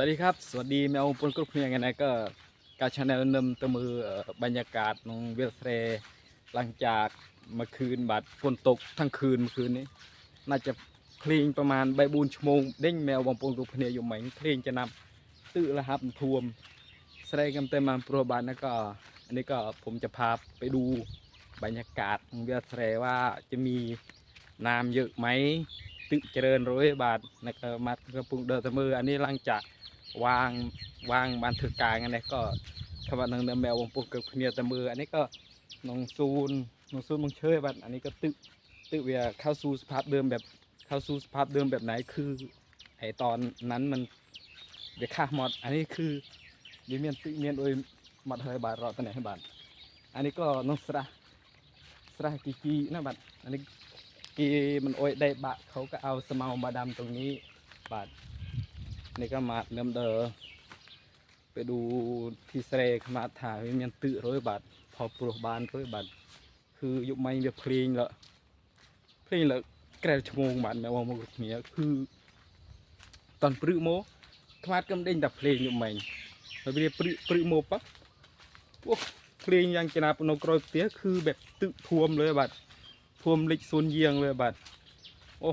สวัสดีครับ สวัสดีแมวปนกรุ๊ปเนียงไงนะก็การชาแนลนำตะมือบรรยากาศนองเวลเทรหลังจากเมื่อคืนบาดฝนตกทั้งคืนเมื่อคืนนี้ น่าจะคลีงประมาณใบบูนชั่วโมงเด้งแมวบางปนกรุ๊ปเนียอยู่ไหมคลีงจะนำตื้อละครับทวมไสด์กันเต็มมาโปรบานแล้วก็ อันนี้ก็ผมจะพาไปดูบรรยากาศของเวลเทรว่าจะมีน้ำเยอะไหมตึกเจริญร้อยบาทนะครับมาปรุงเดินตะมืออันนี้หลังจากវ៉ាងវ៉ាងបានធ្វើការងនេះក៏ថាបាត់នឹងនៅបងពុះគ្រប់គ្នាតែមើលអានេះក៏ក្នុងសួនក្នុងសួនបងឈើបាទអានេះក៏ទឹកទឹកវាเข้าสู่สภาพเดิม แบบเข้าสู่สภาพเดิมแบบไหน คือไอตอนนั้นมันវាខាស់ຫມត់អានេះគឺវាមានទឹកមានអុយຫມត់ហើយបាទរត់ទៅនេះបាទអានេះក៏នោះស្រះស្រះគីគីណាបាទអានេះគេមិនអុយដេកបាក់เขาก็เอาสมาวมาดำตรงนี้បាទនេះក៏មកនឹមដើទៅดูទីស្រែខ្មាត់ថាវាមានទឹករយបាទផលព្រោះបានរយបាទគឺយុបមិញវាភ្លេងលភ្លេងលក្រែឈ្មោះបាទនៅមកគ្នាគឺតនព្រឹកមកខ្មាត់កំដេញតែភ្លេងយុបមិញហើយវាព្រឹកព្រឹកមកប៉ះអូភ្លេងយ៉ាងចំណាប់នៅក្រោយផ្ទះគឺបែបទឹកធួមលើបាទធួមលិចសួនយាងលើបាទអូ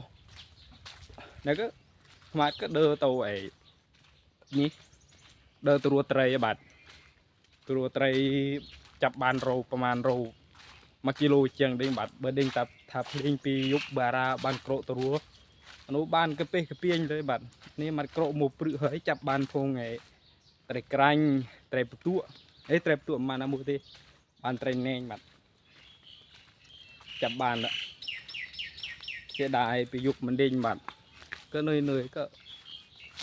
ហ្នឹងគឺខ្មាត់ក៏ដើរទៅអីនេះដើរទៅរួត្រីបាទទៅរួត្រីចាប់បានរោប្រហែលរោ1គីឡូជាងដេញបាទបើដេញតាថាភ្លេងពីយប់បារាបានក្រកទៅរួនោះបានកពេះកពៀងទៅបាទនេះមកក្រកមកព្រឹកហើយចាប់បានផងឯត្រីក្រាញ់ត្រីពតួអេត្រីពតួមិនបានណាមួយទេបានត្រីណេងបាទចាប់បានជាដែរពីយុគមិនដេញបាទก็เหนื่อยก็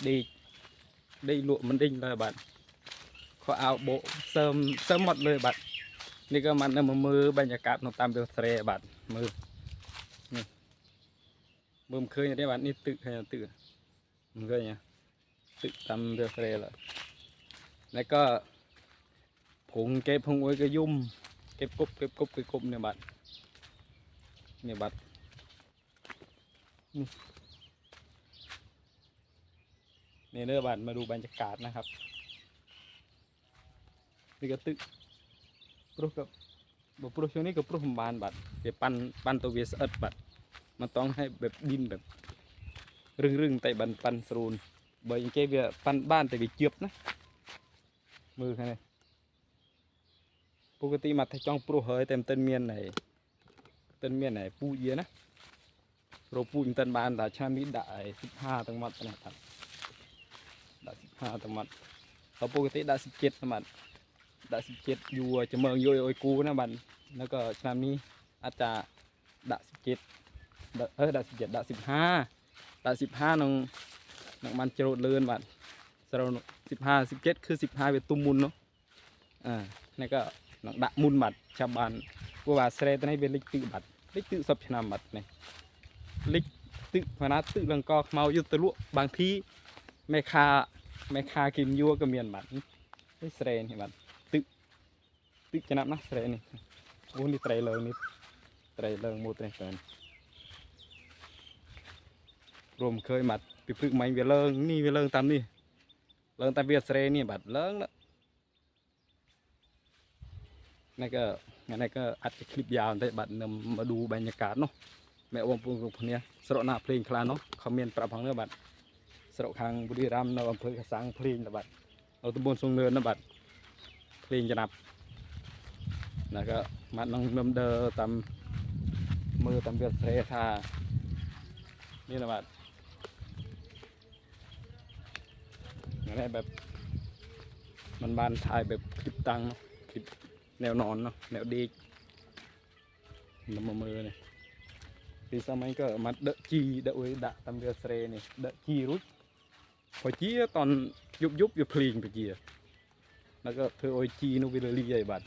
ดีดีลุ่มมันดิ้งเลยบัดขอเอาวบุสริมเสริมหมดเลยบัดนี่ก็มันในมือบรรยากาศนตามเบลเทรบัดมือนี่มือเคยอยนี้บัดนี่ตึกให้ตึกมันก็เนี่ยตึกตามเบลเทรเลยแล้วก็ผงเก็บผงไว้ก็ยุ่มเก็บกุบเก็บกุบเก็บกุบเนี่ยบัดเนี่ยบัดนี่เนี่ยเด้อบัานมาดูบรรยากาศนะครับนี่ก็ตึกปลุกกับบุปลุกช่วงนี้ก็ปลุกบานบัดเดี๋ยวปั้นปั้นตัวเวสเอิดบัดมันต้องให้แบบดินแบบรึ่งรึงแต่บันปันสรูนบ่ยังแกเบียปั้นบ้านแต่บีเจียบนะมือแค่ไหนปกติมาถ้าจ้องปลุกเฮยเต็มเต้นเมียนไหนเต้นเมียนไหนปูเยอะนะเราปูอินเต้นบานแต่ชามิดได้สิบห้าตั้งมัดนาดนันทั้งดเขาปกติได้สิบเจ็ดมั้งดไดสิบเจ็ดอยู่จะเมืองโยโอยกูนะบันแล้วก็ชามนี้อาจจะได้สิบเจ็ดเออได้สิบเจ็ดได้สิบห้าได้สิบห้าน้องน้องมันจะรดเลื่อนบันสรสิบห้าสิบเจ็ดคือสิบห้าเป็นตุ้มมุนเนาะอ่านี่ก็น้องดักมุนบัดชาวบ้านกูว่าเสรตอนนเป็นลิกตึบัด ลิกตึสับชนะบัดนี่ลิกตึพนัดตึลังกอเมาอยุ่ตะลุบางทีแม่ค้าមេខាគីមយួរក៏មានបាទនេះស្រែនេះបាទទឹកទឹកចំណាប់ណាស់ស្រែនេះអូនេះត្រីលើនេះត្រីលើមួយត្រីទៅព្រមឃើញបាទពីព្រឹកមិញវាលើនេះវាលើតាមនេះលើតាមវាស្រែនេះបាទលើនេះក៏នេះក៏អត់ឃ្លីបយ៉ាវបន្តិចបាទនឹងមកឌូបររយากาศនោះមេបងប្អូនគ្រប់គ្នាស្រកណាភ្លេងខ្លះនោះខមមានប្រាប់ផងនេះបាទสระคังบุรีรัมย์ในอำเภอกระสังพลีนะบัดเราตุบนทรงเนินนะบัดพลีนจะนับนะก็มาน้องนำเดอตามมือตามเบียดเสทานี่นะบัดอย่างนแบบมันบานทายแบบคลิปตังคลิปแนวนอนเนาะแนวดีน้ำมือเนี่ยปีสมัยก็มาเดจีเดอวยดะตมเบียดเสนี่เดจีรุดព្រោះជាតនយប់យប់វាភ្លេងព្រោះជាแล้วก็เธอโอจีนูวิลลี่ใหญ่บัด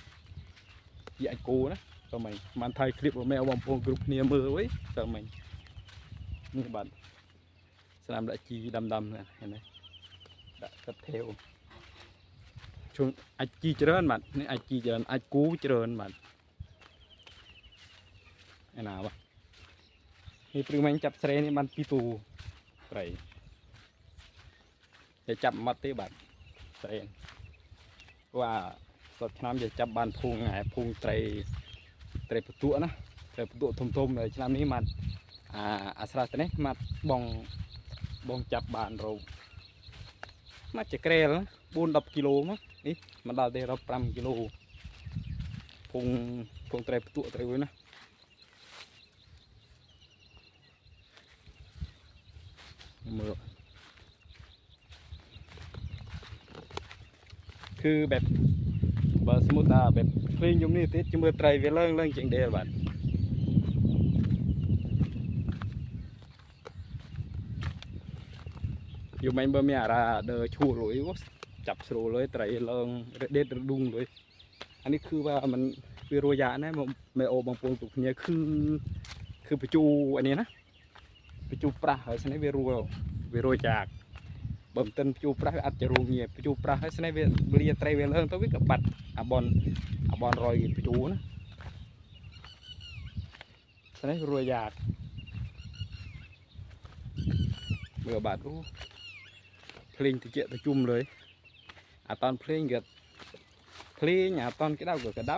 ใหญ่โกนะสมัยมันถ่ายคลิปว่าแม่วอมพงกรุ๊ปเนี่ยมือไว้สมัยนี่บัดสนามละจีดำๆนะเห็นไหมดะกระเทวช่วงไอจีเจริญบัดนี่ไอจีเจริญไอกูเจริญบัดไอ้หนาวะนี่ปริมาณจับเสรนี่มันปีตูไตรតែចាប់មាត់ទេបាទស្រីព្រោះអាសតឆ្នាំវាចាប់បានភូងឯភូងត្រីត្រីពទួកណាត្រីពទួកធំធំឆ្នាំនេះមាត់អាអាស្រ័យទៅនេះមាត់បងបងចាប់បានរោគមាត់ចក្រែល4 10គីឡូមកនេះមិនដល់ទេរាប់5គីឡូភូងភូងត្រីពទួកត្រីវិញណាមើលគឺបែបបើស្មុតថាបែបភ្លេងយំនេះទៀតជំរឿត្រីវាឡើងឡើងជាងដែរបាទយំមិនបើមានអារ៉ាដឺឈូលុយចាប់ស្រួលលុយត្រីឡើងរដេតរដុងលុយអានេះគឺថាมันវារួយយ៉ាណាមេអូបងប្អូនពួកគ្នាគឺគឺបញ្ជូអានេះណាបញ្ជូប្រាស់ហើយស្នេះវារួវារួយយ៉ាបើមិនទិនព្យូប្រាស់វាអត់ជារួងងាព្យូប្រាស់ហើយស្នេះវាលាត្រីវាលើទៅវាក៏បាត់អាបនអាបនរយព្យូណាស្នេះរួយយ៉ាតមើលបាត់អូភ្លេងតិចទៅជុំលើអាតនភ្លេងក៏ភ្លេងអាតនក្តៅក៏ក្តៅតែ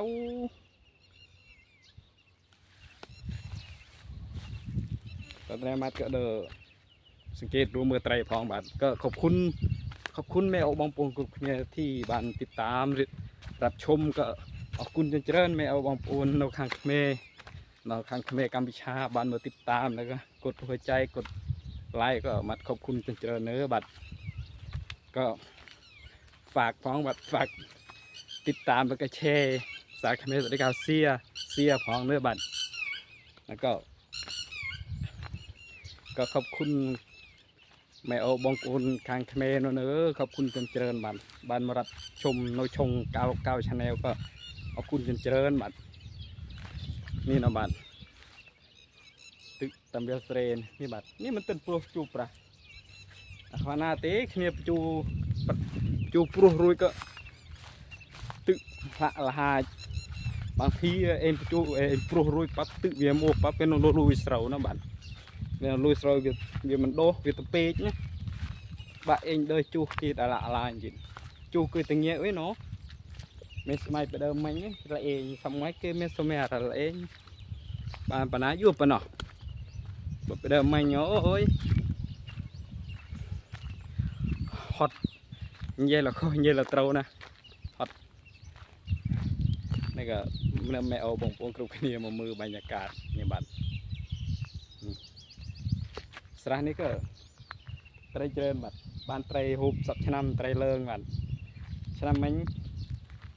ម៉ាត់ក៏ដើរสังเกตดูเมื่อไตรพองบาทก็ขอบคุณ ขอบคุณแม่อาบองปูงกุกเนี่ยที่บานติดตามรับชมก็ขอบคุณจนเจริญแม่เอาบองปูนนาขังเมนราขังเมกัมพิชาบานมาติดตามแล้วก็กดหัวใจกดไลค์ก็มัดขอบคุณจนเจริญเนื้อบัตรก็ฝากพองบัตรฝากติดตามแล้วก็แชร์สายคเมสติกาเซียเซียพองเนื้อบัตรแล้วก็ ก็ขอบคุณម៉ែអូបងប្អូនខាងខ្មែរនោះនើខอบคุณចិនច្រើនបាទបានមករាប់ជុំនៅឆុងកៅកៅ Channel ក៏អរគុណចិនច្រើនបាទនេះណាបាទទឹកតាមវាស្រេននេះបាទនេះមិនទិនព្រោះជួបប្រាស់អាខ្វាណាទេគ្នាជួជួព្រោះរួចក៏ទឹកផ្លាក់លហាចบางทีเอ็นจูเอ็นปลุกรุ่ยปั๊บตึกเวียโมปั๊บเป็นนรกรุ่ยเสานะบ้านវាលួយស្រូវវាវាមិនដោះវាទៅពេកណាបាក់អេងដើជូសទៀតអាឡាក់ឡាញទៀតជូសគឺតងាអីណូមានស្មៃបដើមមិញលអេងសម្ងៃគេមានសម្រាប់លអេងបានបណ្ណាយូប៉ុណ្ណោះបើបដើមមិញអូយហត់និយាយលខុសនិយាយលត្រូវណាហត់នេះក៏នៅមេអូបងប្អូនគ្រប់គ្នាមកមើលបរយากาศនេះបាទស្រះនេះក៏ត្រីច្រើនបាទបានត្រីហូប10ឆ្នាំត្រីលើងបាទឆ្នាំមិញ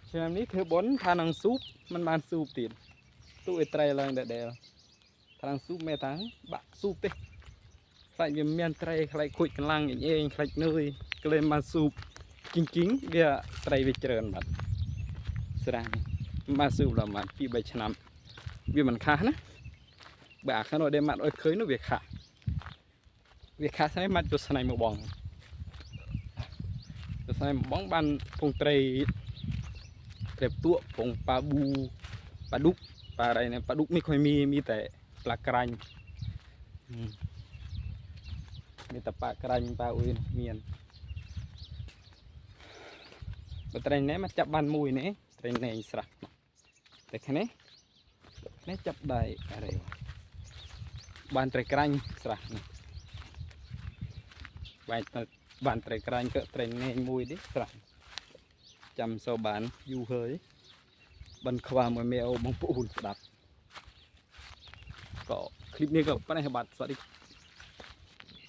ឆ្នាំនេះធ្វើបុណ្យថានឹងស៊ូបមិនបានស៊ូបទៀតទូឲ្យត្រីឡើងដដែលថានឹងស៊ូបមែនតាបាក់ស៊ូបទេខ្លាចវាមានត្រីខ្លាចខូចកម្លាំងអីអេងខ្លាចនឿយក្លែមបានស៊ូបជីងជីងវាត្រីវាច្រើនបាទស្រះបានស៊ូបដល់បាទ2 3ឆ្នាំវាមិនខាស់ណាបើអាខាងនោះដែលម៉ាត់អុយឃើញនោះវាខាស់វាខាស់ហើយមកទស្សន័យមកបងទស្សន័យមកបងបានពងត្រីត្រីផ្ទក់ពងប៉ាប៊ូប៉ាឌុកប៉ាអីណាប៉ាឌុកមិនค่อยមានមានតែប្លាក្រាញ់មានតែប៉ាក្រាញ់ប៉ាអ៊ុយមានបើត្រីណែមកចាប់បានមួយនេះត្រីណែស្រះតែខាងនេះនេះចាប់ដៃអរេបានត្រីក្រាញ់ស្រះនេះបែកទៅបានត្រីក្រាញ់កើត្រីងែងមួយនេះត្រាស់ចាំសូវបានយូរហើយបិណ្ឌខ្វះមួយមេអូបងប្អូនស្ដាប់ក៏ឃ្លីបនេះក៏ប៉ុណ្ណេះបាទសวัสดี